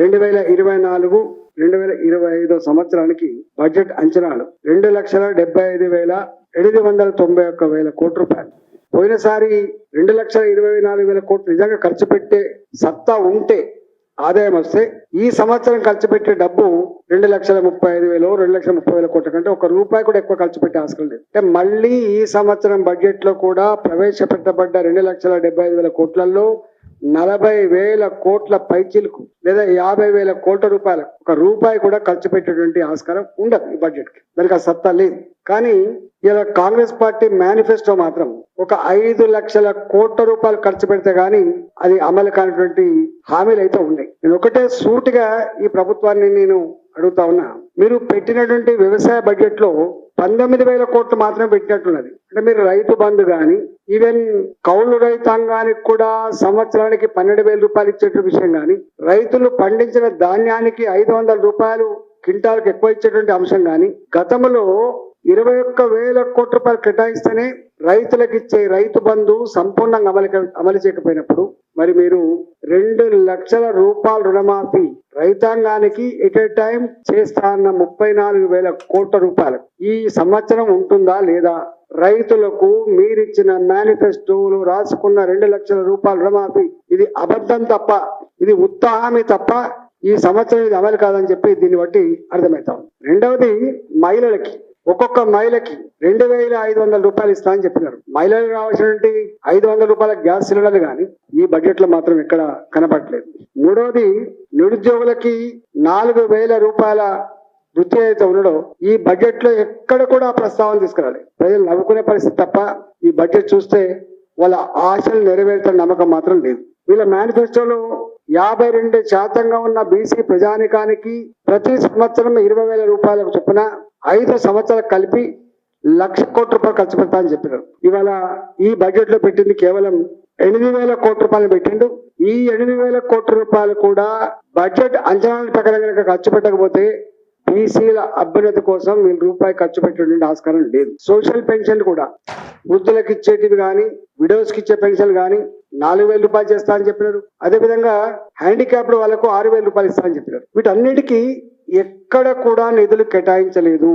రెండు వేల ఇరవై నాలుగు రెండు వేల ఇరవై ఐదో సంవత్సరానికి బడ్జెట్ అంచనాలు రెండు లక్షల డెబ్బై ఐదు వేల ఎనిమిది వందల తొంభై ఒక్క వేల కోట్ల రూపాయలు. పోయినసారి రెండు లక్షల ఇరవై నాలుగు వేల కోట్లు నిజంగా ఖర్చు పెట్టే సత్తా ఉంటే ఆదాయం వస్తే ఈ సంవత్సరం ఖర్చు పెట్టే డబ్బు రెండు లక్షల ముప్పై ఐదు వేలు రెండు లక్షల ముప్పై వేల కోట్ల కంటే ఒక రూపాయి కూడా ఎక్కువ ఖర్చు పెట్టే ఆస్కారం లేదు. అంటే మళ్ళీ ఈ సంవత్సరం బడ్జెట్లో కూడా ప్రవేశపెట్టబడ్డ రెండు లక్షల డెబ్బై ఐదు వేల కోట్లలో నలభై వేల కోట్ల పైచీలకు లేదా యాభై వేల కోట్ల రూపాయల ఒక రూపాయి కూడా ఖర్చు పెట్టేటువంటి ఆస్కారం ఉండదు ఈ బడ్జెట్కి దానికి ఆ సత్తా లేదు. కానీ ఇలా కాంగ్రెస్ పార్టీ మేనిఫెస్టో మాత్రం ఒక ఐదు లక్షల కోట్ల రూపాయలు ఖర్చు పెడితే గానీ అది అమలు కానిటువంటి హామీలు అయితే ఉన్నాయి. నేను ఒకటే సూటిగా ఈ ప్రభుత్వాన్ని నేను అడుగుతా ఉన్నా. మీరు పెట్టినటువంటి వ్యవసాయ బడ్జెట్లో పంతొమ్మిది వేల కోట్లు మాత్రమే పెట్టినట్టున్నది. అంటే మీరు రైతు బంధు కానీ ఈవెన్ కౌలు రైతాంగానికి కూడా సంవత్సరానికి పన్నెండు వేల రూపాయలు ఇచ్చేట విషయం కానీ రైతులు పండించిన ధాన్యానికి ఐదు వందల రూపాయలు క్వింటాల్కి ఎక్కువ ఇచ్చేటువంటి అంశం కానీ గతంలో ఇరవై ఒక్క వేల కోట్ల రూపాయలు కేటాయిస్తేనే రైతులకు ఇచ్చే రైతు బంధు సంపూర్ణంగా అమలు అమలు చేయకపోయినప్పుడు మరి మీరు రెండు లక్షల రూపాయల రుణమాఫీ రైతాంగానికి ఎట్ ఏ టైం చేస్తా అన్న ముప్పై నాలుగు వేల కోట్ల రూపాయలు. ఈ సంవత్సరం ఉంటుందా లేదా రైతులకు మీరిచ్చిన మేనిఫెస్టోలు రాసుకున్న రెండు లక్షల రూపాయల రుణమాఫీ. ఇది అబద్ధం తప్ప ఇది ఉత్సాహమే తప్ప ఈ సంవత్సరం ఇది అమలు కాదని చెప్పి దీన్ని బట్టి అర్థమవుతాం. రెండవది మహిళలకి. ఒక్కొక్క మహిళకి రెండు వేల ఐదు వందల రూపాయలు ఇస్తా అని చెప్పినారు. మహిళలకు కావాల్సినటువంటి ఐదు వందల రూపాయల గ్యాస్ సిలిండర్లు కానీ ఈ బడ్జెట్లో మాత్రం ఇక్కడ కనపడలేదు. మూడవది నిరుద్యోగులకి నాలుగు వేల రూపాయల వృత్తి ఏదైతే ఉండడో ఈ బడ్జెట్లో ఎక్కడ కూడా ప్రస్తావన తీసుకురాలి. ప్రజలు నవ్వుకునే పరిస్థితి తప్ప ఈ బడ్జెట్ చూస్తే వాళ్ళ ఆశలు నెరవేరుతున్న నమ్మకం మాత్రం లేదు. వీళ్ళ మేనిఫెస్టోలో యాభై రెండు శాతంగా ఉన్న బీసీ ప్రజానికానికి ప్రతి సంవత్సరం ఇరవై వేల రూపాయలకు చొప్పున ఐదు సంవత్సరాలు కలిపి లక్ష కోట్ల రూపాయలు ఖర్చు పెడతా అని చెప్పినారు. ఇవాళ ఈ బడ్జెట్లో పెట్టింది కేవలం ఎనిమిది వేల కోట్ల రూపాయలు పెట్టిండు. ఈ ఎనిమిది వేల కోట్ల రూపాయలు కూడా బడ్జెట్ అంచనాల ప్రకారం కనుక ఖర్చు పెట్టకపోతే బీసీల అభ్యున్నతి కోసం వీళ్ళు రూపాయి ఖర్చు పెట్టేటువంటి ఆస్కారం లేదు. సోషల్ పెన్షన్ కూడా వృద్ధులకు ఇచ్చేటివి కానీ విడోస్కి ఇచ్చే పెన్షన్ కానీ నాలుగు వేల రూపాయలు చేస్తా అని చెప్పినారు. అదే విధంగా హ్యాండిక్యాప్డ్ వాళ్ళకు ఆరు వేల రూపాయలు ఇస్తా అని చెప్పినారు. వీటన్నిటికీ ఎక్కడ కూడా నిధులు కేటాయించలేదు.